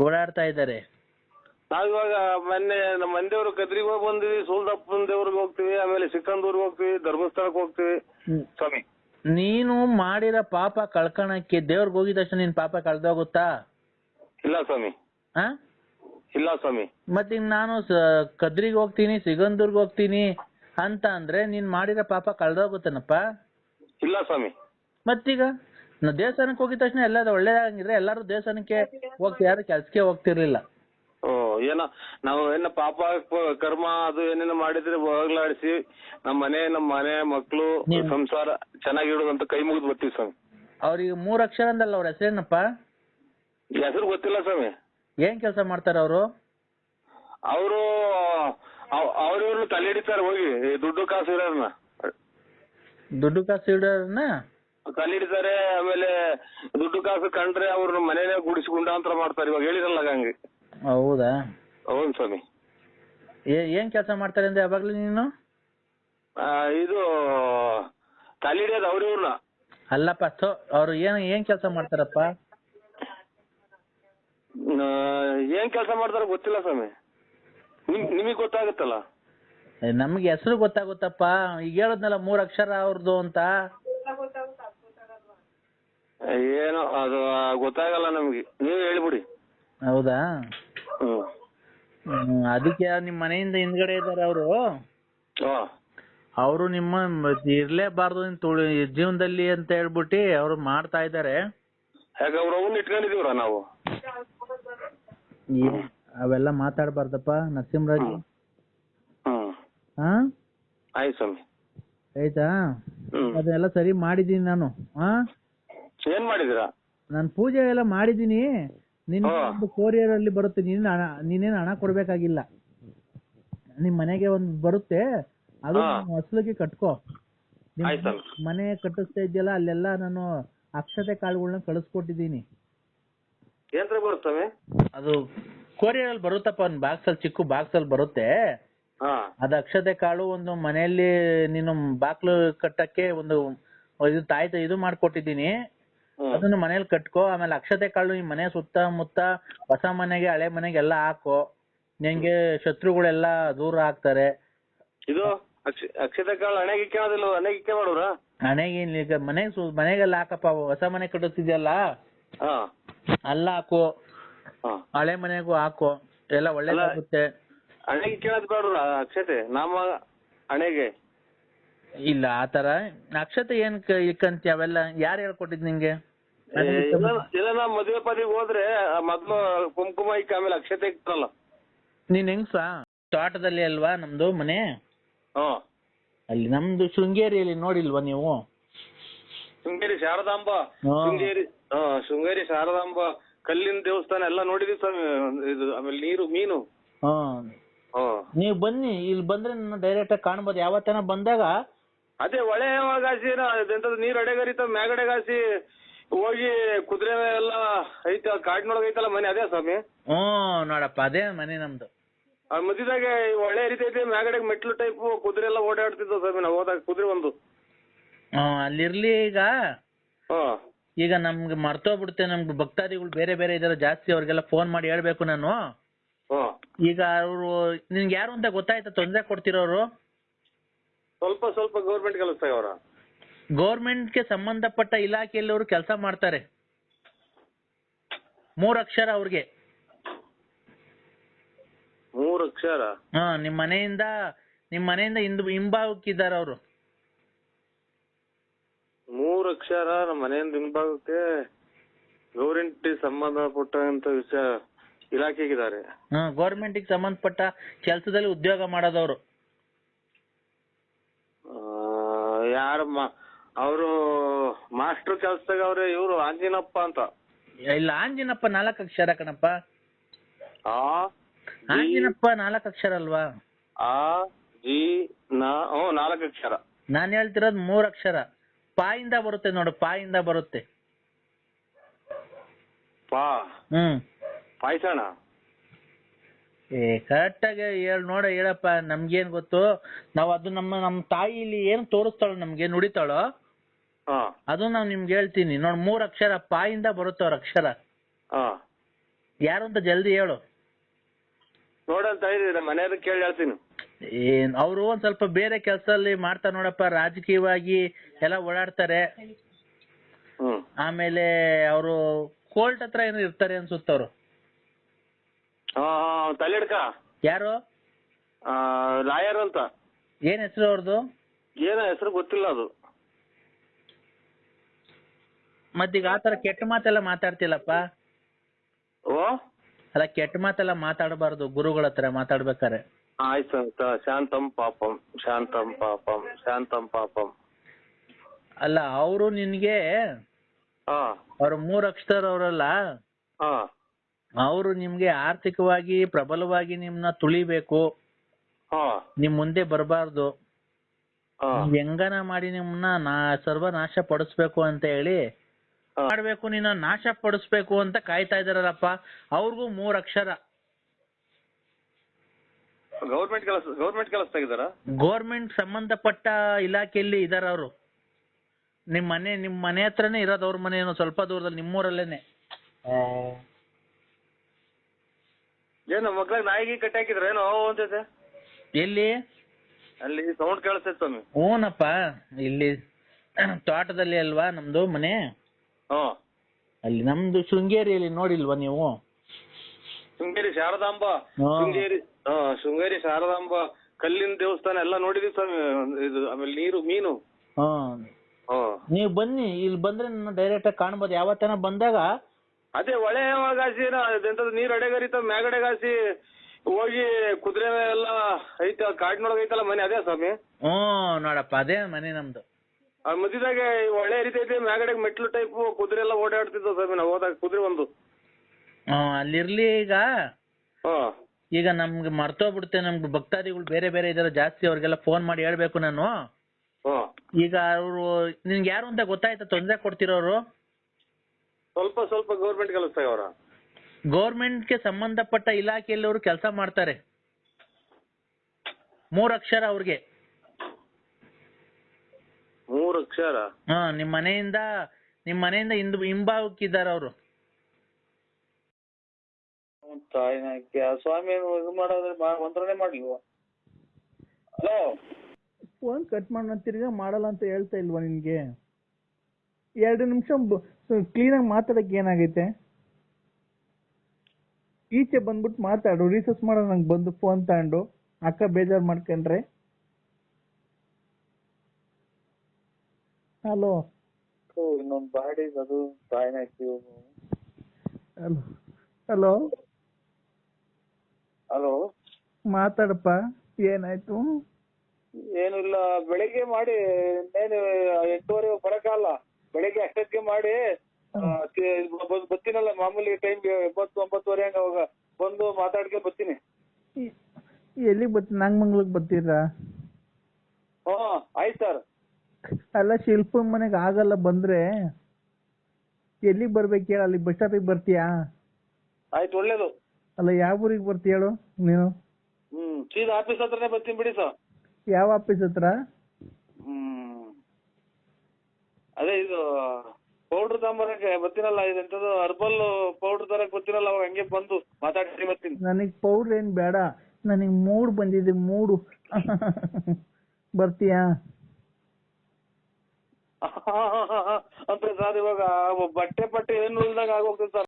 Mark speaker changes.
Speaker 1: ಓಡಾಡ್ತಾ ಇದ್ದಾರೆ.
Speaker 2: ನಾವಿವಾಗ ಮೊನ್ನೆ ನಮ್ಮ ಮಂದಿಯವರು ಕದ್ರಿಗೆ ಹೋಗಿ ಬಂದಿವಿ ಸೂಲ್ದಪ್ಪನ ದೇವ್ರಿಗೆ ಹೋಗ್ತೀವಿ ಆಮೇಲೆ ಸಿಕ್ಕಂದೂರ್ಗೆ ಹೋಗ್ತೀವಿ ಧರ್ಮಸ್ಥಳಕ್ಕೆ ಹೋಗ್ತೀವಿ. ಸ್ವಾಮಿ.
Speaker 1: ನೀನು ಮಾಡಿರೋ ಪಾಪ ಕಳ್ಕೊಳಕ್ಕೆ ದೇವ್ರಿಗೆ ಹೋಗಿದ ತಕ್ಷಣ ನಿನ್ ಪಾಪ ಕಳ್ದೋಗುತ್ತಾ?
Speaker 2: ಇಲ್ಲ ಸ್ವಾಮಿ.
Speaker 1: ಆ?
Speaker 2: ಇಲ್ಲ ಸ್ವಾಮಿ.
Speaker 1: ಮತ್ತೆ ನಾನು ಕದ್ರಿಗೆ ಹೋಗ್ತೀನಿ ಸಿಗಂದೂರ್ಗ್ ಹೋಗ್ತೀನಿ ಅಂತ ಅಂದ್ರೆ ನೀನ್ ಮಾಡಿರೋ ಪಾಪ ಕಳ್ದೋಗುತ್ತೇನಪ್ಪ?
Speaker 2: ಇಲ್ಲ ಸ್ವಾಮಿ.
Speaker 1: ಮತ್ತೀಗ? ದೇವಸ್ಥಾನಕ್ಕೆ ಹೋಗಿದ ತಕ್ಷಣ ಎಲ್ಲ ಒಳ್ಳೇದಾಗಿದ್ರೆ ಎಲ್ಲಾರು ದೇವಸ್ಥಾನಕ್ಕೆ ಹೋಗ್ತಾ ಯಾರು ಕೆಲ್ಸಕ್ಕೆ ಹೋಗ್ತಿರ್ಲಿಲ್ಲ.
Speaker 2: ಓ ಏನೋ ನಾವು ಏನ ಪಾಪ ಪ- ಕರ್ಮ ಅದು ಏನೇನು ಮಾಡಿದ್ರೆ ಹೋಗ್ಲಾಡಿಸಿ ನಮ್ಮ ಮನೆ ನಮ್ಮ ಮನೆ ಮಕ್ಕಳು
Speaker 1: ಸಂಸಾರ
Speaker 2: ಸಂಸಾರ ಅಂತ ಕೈ ಮುಗಿದು ಬರ್ತೀವಿ ಸ್ವಾಮಿ.
Speaker 1: ಅವ್ರಿಗೆ ಮೂರ್ ಅಕ್ಷರ ಅಂದಲ್ಲ ಅವ್ರ ಹೆಸರೇನಪ್ಪ?
Speaker 2: ಹೆಸರು ಗೊತ್ತಿಲ್ಲ ಸ್ವಾಮಿ.
Speaker 1: ಏನ್ ಕೆಲಸ ಮಾಡ್ತಾರ ಅವರು?
Speaker 2: ಅವರು ಅವ್ರಿವ್ರನ್ನ ತಲೆ ಹಿಡಿತಾರೆ ಹೋಗಿ ಈ ದುಡ್ಡು ಕಾಸು ಇರೋರ್ನ.
Speaker 1: ದುಡ್ಡು ಕಾಸು ಇಡೋರ್ನ?
Speaker 2: ತಲೆ ಹಿಡಿತಾರೆ ಆಮೇಲೆ ದುಡ್ಡು ಕಾಸು ಕಂಡ್ರೆ ಅವ್ರ ಮನೇನೆ ಗುಡಿಸಿ ಗುಂಡಾಂತರ ಮಾಡ್ತಾರೆ ಇವಾಗ ಹೇಳಿರಲ್ಲ ಹಂಗೆ.
Speaker 1: ಹೌದಾ?
Speaker 2: ಹೌದು ಸ್ವಾಮಿ.
Speaker 1: ಏ- ಏನ್ ಕೆಲಸ ಮಾಡ್ತಾರೆ ಅಂದ್ರೆ ಯಾವಾಗ್ಲೂ ನೀನು?
Speaker 2: ಆ, ಇದು ಹಿಡಿಯೋದು ಅವ್ರಿವ್ರನ್ನ
Speaker 1: ಅಲ್ಲಪ್ಪ ಥೋ ಅವ್ರು ಏನ್ ಏನ್ ಕೆಲಸ ಮಾಡ್ತಾರಪ್ಪ?
Speaker 2: ಏನ್ ಕೆಲಸ ಮಾಡ್ತಾರೋ ಗೊತ್ತಿಲ್ಲ ಸ್ವಾಮಿ. ನಿಮ್ ನಿಮಗ್ ಗೊತ್ತಾಗುತ್ತಲ್ಲ?
Speaker 1: ಏ, ನಮ್ಗೆ ಹೆಸರು ಗೊತ್ತಾಗುತ್ತಪ್ಪ. ಈಗ ಹೇಳದ್ನಲ್ಲ ಮೂರ್ ಅಕ್ಷರ ಅವ್ರದ್ದು ಅಂತ.
Speaker 2: ಏನೋ ಅದು ಗೊತ್ತಾಗಲ್ಲ ನಮ್ಗೆ. ನೀವ್ ಹೇಳ್ಬಿಡಿ.
Speaker 1: ಹೌದಾ?
Speaker 2: ಹ್ಮ್.
Speaker 1: ಹ್ಮ್, ಅದಕ್ಕೆ ನಿಮ್ ಮನೆಯಿಂದ ಹಿಂದ್ಗಡೆ ಇದ್ದಾರೆ ಅವರು.
Speaker 2: ಹಾ.
Speaker 1: ಅವರು ನಿಮ್ಮ ಮ- ಇರ್ಲೇಬಾರ್ದು ತುಳಿ ಜೀವನದಲ್ಲಿ ಅಂತ ಹೇಳ್ಬಿಟ್ಟು ಅವ್ರು ಮಾಡ್ತಾ ಇದಾರೆ
Speaker 2: ಯಾಕೆ ಅವ್ರ ಅವನ್ನ ಇಟ್ಕೊಂಡಿದೀವ್ರ ನಾವು?
Speaker 1: ಏ- ಅವೆಲ್ಲ ಮಾತಾಡ್ಬಾರ್ದಪ್ಪ ನರಸಿಂಹರಾಜ್.
Speaker 2: ಹ್ಮ್.
Speaker 1: ಹಾ?
Speaker 2: ಆಯ್ತು ಸ್ವಾಮಿ.
Speaker 1: ಆಯ್ತಾ?
Speaker 2: ಹ್ಮ್.
Speaker 1: ಅದೆಲ್ಲ ಸರಿ ಮಾಡಿದೀನಿ ನಾನು. ಹಾ?
Speaker 2: ಏನ್ ಮಾಡಿದೀರಾ
Speaker 1: ನಾನು ಪೂಜೆ ಎಲ್ಲ ಮಾಡಿದೀನಿ ನಿನ್ನ
Speaker 2: ಹಾ.
Speaker 1: ಒಂದು ಕೊರಿಯರ್ ಅಲ್ಲಿ ಬರುತ್ತೆ. ನೀನ್ ಹಣ ನೀನೇನು ಹಣ ಕೊಡ್ಬೇಕಾಗಿಲ್ಲ. ನಿಮ್ ಮನೆಗೆ ಒಂದು ಬರುತ್ತೆ. ಅದು
Speaker 2: ಹಾ.
Speaker 1: ನೀನು ಅಸಲಿಗೆ ಕಟ್ಕೋ. ನಿಮ್ ಮನೆ ಕಟ್ಟಿಸ್ತಾ ಇದೆಯಲ್ಲ ಅಲ್ಲೆಲ್ಲ ನಾನು ಅಕ್ಷತೆ ಕಾಳುಗಳನ್ನ ಕಳಿಸ್ಕೊಟ್ಟಿದ್ದೀನಿ.
Speaker 2: ಏನ್ರ
Speaker 1: ಅದು ಕೊರಿಯರ್ ಅಲ್ಲಿ ಬರುತ್ತಪ್ಪ ಒಂದ್ ಬಾಕ್ಸ್ ಅಲ್ಲಿ ಚಿಕ್ಕ ಬಾಕ್ಸ್ ಅಲ್ಲಿ ಬರುತ್ತೆ.
Speaker 2: ಹಾ.
Speaker 1: ಅದು ಅಕ್ಷತೆ ಕಾಳು ಒಂದು ಮನೆಯಲ್ಲಿ ನೀನು ಬಾಕ್ಲು ಕಟ್ಟಕ್ಕೆ ಒಂದು ಇದು ತಾಯ್ತ ಇದು ಮಾಡ್ಕೊಟ್ಟಿದ್ದೀನಿ. ಅದನ್ನ ಮನೇಲಿ ಕಟ್ಕೋ ಆಮೇಲೆ ಅಕ್ಷತೆ ಕಾಳು ಈ ಮನೆ ಸುತ್ತಮುತ್ತ ಹೊಸ ಮನೆಗೆ ಹಳೆ ಮನೆಗೆ ಎಲ್ಲ ಹಾಕೋ. ನಿಂಗೆ ಶತ್ರುಗಳೆಲ್ಲ ದೂರ ಆಗ್ತಾರೆ
Speaker 2: ಇದು ಅಕ್ಷ ಅಕ್ಷತೆ ಕಾಳು ಹಣೆಗೆ ಇಕ್ಕೋದಿಲ್ಲ ಹಣೆಗೆ ಇಕ್ಕೆ ಮಾಡೋರ?
Speaker 1: ಮನೆಗೆ ಈಗ ಮನೆ ಮನೆಗೆಲ್ಲ ಹಾಕಪ್ಪ ಹೊಸ ಮನೆ
Speaker 2: ಕಟ್ಟುತ್ತಿದ್ಯಲ್ಲ
Speaker 1: ಅಲ್ಲ ಹಾಕು. ಹಳೆ ಮನೆಗೂ ಹಾಕು. ಎಲ್ಲ ಒಳ್ಳೇದಾಗುತ್ತೆ.
Speaker 2: ಹಣೆಗೆ ಕೇಳೋದು ಬೇಡ್ರ ಅಕ್ಷತೆ? ನಮ್ಮ ಹಣೆಗೆ.
Speaker 1: ಇಲ್ಲ ಆತರ ಅಕ್ಷತೆ ಏನ್ ಇಕ್ಕಂತಿ ಅವೆಲ್ಲ? ಯಾರು ಹೇಳ್ಕೊಟ್ಟಿದ್ ನಿಂಗೆ?
Speaker 2: ಇಲ್ಲ ನಾ ಮದ್ವೆ ಪದಿಗೆ ಹೋದ್ರೆ ಮೊದ್ಲು ಕುಂಕುಮ ಇಕ್ಕ ಆಮೇಲೆ ಅಕ್ಷತೆ ಇಕ್ಕಲ್ಲ
Speaker 1: ನೀನ್ ಹೆಂಗ್ಸ? ತೋಟದಲ್ಲಿ ಅಲ್ವಾ ನಮ್ದು ಮನೆ?
Speaker 2: ಹಾ.
Speaker 1: ಅಲ್ಲಿ ನಮ್ದು ಶೃಂಗೇರಿಯಲ್ಲಿ ನೋಡಿಲ್ವಾ ನೀವು?
Speaker 2: ಶೃಂಗೇರಿ ಶಾರದಾಂಬ.
Speaker 1: ಹಾ.
Speaker 2: ಶೃಂಗೇರಿ ಹಾ ಶೃಂಗೇರಿ ಶಾರದಾಂಬ ಕಲ್ಲಿನ ದೇವಸ್ಥಾನ ಎಲ್ಲ ನೋಡಿದೀವಿ ಸ್ವಾಮಿ ಇದು ಆಮೇಲೆ ನೀರು ಮೀನು.
Speaker 1: ಹಾ.
Speaker 2: ಹಾ.
Speaker 1: ನೀವು ಬನ್ನಿ ಇಲ್ಲಿ ಬಂದ್ರೆ ನನ್ನ ಡೈರೆಕ್ಟ್ ಆಗಿ ಕಾಣ್ಬೋದು. ಯಾವತ್ತನ ಬಂದಾಗ
Speaker 2: ಅದೇ ಹೊಳೆ ಗಾಸಿ ಎಂತದ್ ನೀರ್ ಅಡೆಗರಿತ ಮ್ಯಾಗಡೆಗಾಸಿ ಹೋಗಿ ಕುದುರೆ ಎಲ್ಲ ಐತ ಕಾಡಿನೊಳಗೆ ಐತಲ್ಲ ಮನೆ ಅದೇ ಸ್ವಾಮಿ?
Speaker 1: ಹ್ಮ್ ನೋಡಪ್ಪ ಅದೇ ಮನೆ ನಮ್ದು.
Speaker 2: ಆ ಮಧ್ಯದಾಗೆ ಹೊಳೆ ಹರಿತೈತಿ ಮ್ಯಾಗಡೆಗೆ ಮೆಟ್ಲು ಟೈಪ್ ಕುದುರೆ ಎಲ್ಲ ಓಡಾಡ್ತಿದ್ವು ಸ್ವಾಮಿ ನಾವು ಹೋದಾಗ ಕುದುರೆ ಒಂದು.
Speaker 1: ಹ್ಮ್ ಅಲ್ಲಿರ್ಲಿ ಈಗ. ಈಗ ನಮ್ಗೆ ಮರ್ತೋಗ್ಬಿಡುತ್ತೆ ನಮ್ಗೆ ಭಕ್ತಾದಿಗಳು ಬೇರೆ ಬೇರೆ ಇದಾರೆ ಜಾಸ್ತಿ ಅವ್ರಿಗೆಲ್ಲ ಫೋನ್ ಮಾಡಿ ಹೇಳ್ಬೇಕು ನಾನು. ಈಗ ಅವರು ನಿನ್ಗೆ ಯಾರು ಅಂತ ಗೊತ್ತಾಯ್ತಾ ತೊಂದರೆ ಕೊಡ್ತಿರೋರು?
Speaker 2: ಸ್ವಲ್ಪ ಸ್ವಲ್ಪ ಗೌರ್ಮೆಂಟ್ ಕೆಲಸ ಅವ್ರ.
Speaker 1: ಗೌರ್ಮೆಂಟ್ಗೆ ಸಂಬಂಧಪಟ್ಟ ಇಲಾಖೆಯಲ್ಲಿ ಅವರು ಕೆಲಸ ಮಾಡ್ತಾರೆ. ಮೂರ್ ಅಕ್ಷರ ಅವ್ರಿಗೆ.
Speaker 2: ಮೂರ್ ಅಕ್ಷರ?
Speaker 1: ಹಾ ನಿಮ್ ಮನೆಯಿಂದ ನಿಮ್ ಮನೆಯಿಂದ ಹಿಂದ್ ಹಿಂಭಾಗಕ್ಕಿದ್ದಾರೆ ಅವರು.
Speaker 2: ಮೂರ್ ಅಕ್ಷರ ನಮ್ಮ ಮನೆಯಿಂದ ಹಿಂಭಾಗಕ್ಕೆ ಗೌರ್ಮೆಂಟ್ ಸಂಬಂಧಪಟ್ಟಂತ ವಿಷಯ ಇಲಾಖೆಗಿದ್ದಾರೆ
Speaker 1: ಹಾ ಗೌರ್ಮೆಂಟಿಗೆ ಸಂಬಂಧಪಟ್ಟ ಕೆಲಸದಲ್ಲಿ ಉದ್ಯೋಗ ಮಾಡೋದವ್ರು.
Speaker 2: ಯಾರ ಅವರು ಮಾಸ್ಟರ್ ಕೆಲ್ಸದಾಗ ಅವ್ರೆ ಇವ್ರು ಆಂಜಿನಪ್ಪ ಅಂತ.
Speaker 1: ಇಲ್ಲ ಆಂಜಿನಪ್ಪ ನಾಲ್ಕು ಅಕ್ಷರ ಕಣಪ್ಪ.
Speaker 2: ಆ
Speaker 1: ಆಂಜಿನಪ್ಪ ನಾಲ್ಕು ಅಕ್ಷರ ಅಲ್ವಾ?
Speaker 2: ಆ ಜಿ ನ ಓ ನಾಲ್ಕು ಅಕ್ಷರ.
Speaker 1: ನಾನ್ ಹೇಳ್ತಿರೋದು ಮೂರ್ ಅಕ್ಷರ. ಪಾಯಿಂದ ಬರುತ್ತೆ ನೋಡು ಪಾಯಿಂದ ಬರುತ್ತೆ.
Speaker 2: ಪಾ.
Speaker 1: ಹ್ಮ್.
Speaker 2: ಪಾಯ್ಸಣ?
Speaker 1: ಏ ಕರೆಕ್ಟ್ ಆಗಿ ಹೇಳ್ ನೋಡ ಹೇಳಪ್ಪ ನಮ್ಗೇನ್ ಗೊತ್ತು? ನಾವ್ ಅದು ನಮ್ಮ ನಮ್ಮ ತಾಯಿ ಇಲ್ಲಿ ಏನ್ ತೋರಿಸ್ತಾಳೋ ನಮ್ಗೆ ನುಡಿತಾಳೋ?
Speaker 2: ಹಾ.
Speaker 1: ಅದು ನಾನು ನಿಮ್ಗೆ ಹೇಳ್ತೀನಿ. ನೋಡ್ ಮೂರ್ ಅಕ್ಷರ ಪಾಯಿಂದ ಬರುತ್ತೆ ಅವ್ರ ಅಕ್ಷರ.
Speaker 2: ಹಾ.
Speaker 1: ಯಾರು ಅಂತ ಜಲ್ದಿ ಹೇಳು.
Speaker 2: ನೋಡಂತ ನಮ್ಮ ಮನೆಯವ್ರಿಗೆ ಕೇಳಿ ಹೇಳ್ತೀನಿ.
Speaker 1: ಏನ್ ಅವರು ಒಂದ್ ಸ್ವಲ್ಪ ಬೇರೆ ಕೆಲಸದಲ್ಲಿ ಮಾಡ್ತಾರೆ ನೋಡಪ್ಪ ರಾಜಕೀಯವಾಗಿ ಎಲ್ಲ ಓಡಾಡ್ತಾರೆ.
Speaker 2: ಹ್ಮ್.
Speaker 1: ಆಮೇಲೆ ಅವರು ಕೋರ್ಟ್ ಹತ್ರ ಏನೋ ಇರ್ತಾರೆ ಅನ್ಸುತ್ತವ್ರು
Speaker 2: ಹಾ ಹಾ ತಲೆ ಹಿಡ್ಕ
Speaker 1: ಯಾರು
Speaker 2: ಲಾಯರ್ ಅಂತ.
Speaker 1: ಏನ್ ಹೆಸರು ಅವ್ರದ್ದು
Speaker 2: ಏನೋ ಹೆಸರು ಗೊತ್ತಿಲ್ಲ ಅದು.
Speaker 1: ಮತ್ತೀಗ ಆತರ ಕೆಟ್ಟ ಮಾತೆಲ್ಲ ಮಾತಾಡ್ತಿಲ್ಲಪ್ಪ?
Speaker 2: ಓ?
Speaker 1: ಅಲ್ಲ ಕೆಟ್ಟ ಮಾತೆಲ್ಲ ಮಾತಾಡಬಾರ್ದು ಗುರುಗಳ ಹತ್ರ ಮಾತಾಡ್ಬೇಕಾರೆ
Speaker 2: ಆಯ್ತು ಅಂತ. ಶಾಂತಂ ಪಾಪಂ ಶಾಂತಂ ಪಾಪಂ ಶಾಂತಂ ಪಾಪಂ.
Speaker 1: ಅಲ್ಲ ಅವರು ನಿನ್ಗೆ
Speaker 2: ಹಾ.
Speaker 1: ಅವ್ರ ಮೂರ್ ಅಕ್ಷರವ್ರಲ್ಲ
Speaker 2: ಹಾ.
Speaker 1: ಅವರು ನಿಮ್ಗೆ ಆರ್ಥಿಕವಾಗಿ ಪ್ರಬಲವಾಗಿ ನಿಮ್ನ ತುಳಿಬೇಕು.
Speaker 2: ಹಾ.
Speaker 1: ನಿಮ್ ಮುಂದೆ ಬರಬಾರ್ದು.
Speaker 2: ಹಾ.
Speaker 1: ಹೆಂಗನ ಮಾಡಿ ನಿಮ್ಮನ್ನ ನಾ ಸರ್ವನಾಶ ಪಡಿಸ್ಬೇಕು ಅಂತ ಹೇಳಿ ಮಾಡಬೇಕು ನಿನ್ನ ನಾಶ ಪಡಿಸ್ಬೇಕು ಅಂತ ಕಾಯ್ತಾ ಇದಾರಲ್ಲಪ್ಪ ಅವ್ರಿಗೂ ಮೂರ್ ಅಕ್ಷರ.
Speaker 2: ಗೌರ್ಮೆಂಟ್ ಕೆಲಸ ಗೌರ್ಮೆಂಟ್ ಕೆಲಸ ಗೌರ್ಮೆಂಟ್
Speaker 1: ಗೋರ್ಮೆಂಟ್ ಸಂಬಂಧಪಟ್ಟ ಇಲಾಖೆಯಲ್ಲಿ ಇದಾರ ಅವರು. ನಿಮ್ ಮನೆ ನಿಮ್ ಮನೆ ಹತ್ರನೇ ಇರೋದು ಅವ್ರ ಮನೆ ಏನೋ ಸ್ವಲ್ಪ ದೂರದಲ್ಲಿ ನಿಮ್ಮೂರಲ್ಲೇನೆ.
Speaker 2: ಏನು ಮಕ್ಳಾಗ ನಾಯಿಗೆ ಕಟ್ಟಿ ಹಾಕಿದ್ರ? ಏನೋ ಅಂತೈತೆ
Speaker 1: ಎಲ್ಲಿ?
Speaker 2: ಅಲ್ಲಿ ಸೌಂಡ್ ಕೇಳಿಸ್ತೈತೆ ಸ್ವಾಮಿ.
Speaker 1: ಹ್ಞೂನಪ್ಪ ಇಲ್ಲಿ ತೋಟದಲ್ಲಿ ಅಲ್ವಾ ನಮ್ದು ಮನೆ?
Speaker 2: ಹಾ.
Speaker 1: ಅಲ್ಲಿ ನಮ್ದು ಶೃಂಗೇರಿಯಲ್ಲಿ ನೋಡಿಲ್ವಾ ನೀವು?
Speaker 2: ಶೃಂಗೇರಿ ಶಾರದಾಂಬ.
Speaker 1: ಹಾ.
Speaker 2: ಶೃಂಗೇರಿ ಹಾ ಶೃಂಗೇರಿ ಶಾರದಾಂಬ ಕಲ್ಲಿನ ದೇವಸ್ಥಾನ ಎಲ್ಲ ನೋಡಿದೀವಿ ಸ್ವಾಮಿ. ಇದು ಆಮೇಲೆ ನೀರು ಮೀನು.
Speaker 1: ಹಾ.
Speaker 2: ಹಾ.
Speaker 1: ನೀವು ಬನ್ನಿ ಇಲ್ಲಿ ಬಂದ್ರೆ ನಾನು ಡೈರೆಕ್ಟ್ ಆಗಿ ಕಾಣ್ಬೋದು. ಯಾವತ್ತನ ಬಂದಾಗ
Speaker 2: ಅದೇ ಹೊಳೆ ಗಾಸಿ ಎಂತದ್ ನೀರ್ ಅಡೆಗರಿತ ಮ್ಯಾಗಡೆಗಾಸಿ ಹೋಗಿ ಕುದುರೆ ಎಲ್ಲ ಐತ ಕಾಡಿನೊಳಗೆ ಐತಲ್ಲ ಮನೆ ಅದೇ ಸ್ವಾಮಿ?
Speaker 1: ಹ್ಮ್ ನೋಡಪ್ಪ ಅದೇ ಮನೆ ನಮ್ದು.
Speaker 2: ಆ ಮಧ್ಯದಾಗೆ ಹೊಳೆ ಹರಿತೈತಿ ಮ್ಯಾಗಡೆ ಮೆಟ್ಲು ಟೈಪ್ ಕುದುರೆ ಎಲ್ಲ ಓಡಾಡ್ತಿದ್ವು ಸ್ವಾಮಿ ನಾವು ಹೋದಾಗ ಕುದುರೆ ಒಂದು.
Speaker 1: ಹ್ಮ್ ಅಲ್ಲಿರ್ಲಿ ಈಗ.
Speaker 2: ಹಾ.
Speaker 1: ಈಗ ನಮ್ಗೆ ಮರ್ತೋಗ್ಬಿಡುತ್ತೆ ನಮ್ಗೆ ಭಕ್ತಾದಿಗಳು ಬೇರೆ ಬೇರೆ ಇದಾರೆ ಜಾಸ್ತಿ ಅವ್ರಿಗೆಲ್ಲ ಫೋನ್ ಮಾಡಿ ಹೇಳ್ಬೇಕು ನಾನು. ಈಗ ಅವರು ನಿನ್ಗೆ ಯಾರು ಅಂತ ಗೊತ್ತಾಯ್ತಾ ತೊಂದರೆ ಕೊಡ್ತಿರೋರು?
Speaker 2: ಸ್ವಲ್ಪ ಸ್ವಲ್ಪ ಗೌರ್ಮೆಂಟ್ ಕೆಲಸ ಅವ್ರ
Speaker 1: ಗೌರ್ಮೆಂಟ್ಗೆ ಸಂಬಂಧಪಟ್ಟ ಇಲಾಖೆಯಲ್ಲಿ ಅವರು ಕೆಲಸ ಮಾಡ್ತಾರೆ. ಮೂರ್ ಅಕ್ಷರ ಅವ್ರಿಗೆ.
Speaker 2: ಮೂರು ಅಕ್ಷರ?
Speaker 1: ಹಾ ನಿಮ್ ಮನೆಯಿಂದ ನಿಮ್ ಮನೆಯಿಂದ ಹಿಂದ್ ಹಿಂಭಾಗಕ್ಕಿದ್ದಾರೆ ಅವರು.
Speaker 2: ಆ ಸ್ವಾಮಿ ಇದು ಮಾಡೋದ್ರೆ ಮಂತ್ರನೇ ಹಲೋ
Speaker 1: ಫೋನ್ ಕಟ್ ಮಾಡ್ತಿರ್ಗ ತಿರ್ಗಾ ಮಾಡಲ್ಲ ಅಂತ ಹೇಳ್ತಾ ಇಲ್ವಾ ನಿನ್ಗೆ? ಎರಡು ನಿಮಿಷ ಕ್ಲೀನಾಗಿ ಮಾತಾಡಕ್ಕೆ ಏನಾಗೈತೆ? ಈಚೆ ಬಂದ್ಬಿಟ್ಟು ಮಾತಾಡು ರೀಸಸ್ ಮಾಡೋ ನಂಗೆ ಬಂದು ಫೋನ್ ತಗೊಂಡು ಅಕ್ಕ ಬೇಜಾರು ಮಾಡ್ಕೊಂಡ್ರೆ? ಹಲೋ
Speaker 2: ಇನ್ನೊಂದು ಬಾಡಿ ಅದು ಬಾಯಿನ
Speaker 1: ಹಲೋ ಹಲೋ
Speaker 2: ಹಲೋ
Speaker 1: ಮಾತಾಡಪ್ಪ ಏನಾಯ್ತು?
Speaker 2: ಏನಿಲ್ಲ ಬೆಳಿಗ್ಗೆ ಮಾಡಿ ಇನ್ನೇನು ಎಂಟೂವರೆ ಬರಕಾಲ ಬೆಳಿಗ್ಗೆ ಅಷ್ಟೊತ್ತಿಗೆ ಮಾಡಿ ಬರ್ತೀನಲ್ಲ ಮಾಮೂಲಿ ಟೈಮ್ ಒಂಬತ್ತು ಒಂಬತ್ತುವರೆ ಹಂಗ ಅವಾಗ ಬಂದು ಮಾತಾಡ್ಕೆ ಬರ್ತೀನಿ.
Speaker 1: ಎಲ್ಲಿಗೆ ಬರ್ತೀನಿ ನಾಗಮಂಗ್ಲಕ್ಕೆ ಬರ್ತೀರಾ?
Speaker 2: ಹಾ ಆಯ್ತು ಸರ್.
Speaker 1: ಅಲ್ಲ ಶಿಲ್ಪ ಮನೆಗೆ ಆಗಲ್ಲ ಬಂದ್ರೆ ಎಲ್ಲಿಗೆ ಬರ್ಬೇಕು ಹೇಳ ಅಲ್ಲಿ ಬಸ್ ಸ್ಟಾಪಿಗೆ ಬರ್ತೀಯಾ?
Speaker 2: ಆಯ್ತು ಒಳ್ಳೇದು.
Speaker 1: ಅಲ್ಲ ಯಾವ ಊರಿಗೆ ಬರ್ತೀಯ ಹೇಳು ನೀನು?
Speaker 2: ಹ್ಮ್ ಸೀದಾ ಆಫೀಸ್ ಹತ್ರನೇ ಬರ್ತೀನಿ ಬಿಡಿ ಸರ್.
Speaker 1: ಯಾವ ಆಫೀಸ್ ಹತ್ರ?
Speaker 2: ಹ್ಮ್. ಅದೇ ಇದು ಪೌಡ್ರ್ ತಗೊಂಬರಕ್ಕೆ ಗೊತ್ತಿರಲ್ಲ ಇದೆಂತದು ಹರ್ಬಲ್ ಪೌಡ್ರ್ ತರಕ್ ಗೊತ್ತಿರಲ್ಲ ಅವಾಗ ಹಂಗೆ ಬಂದು ಮಾತಾಡ್ತೀನಿ ಬರ್ತೀನಿ
Speaker 1: ನನಗ್ ಪೌಡ್ರ್ ಏನ್ ಬೇಡ ನನಗೆ ಮೂಡ್ ಬಂದಿದೆ ಮೂಡು. ಬರ್ತೀಯಾ?
Speaker 2: ಅಂತ ಸರ್ ಇವಾಗ ಬಟ್ಟೆ ಪಟ್ಟೆ ಏನು ಇಲ್ದಂಗ ಆಗೋಗ್ತದೆ ಸರ್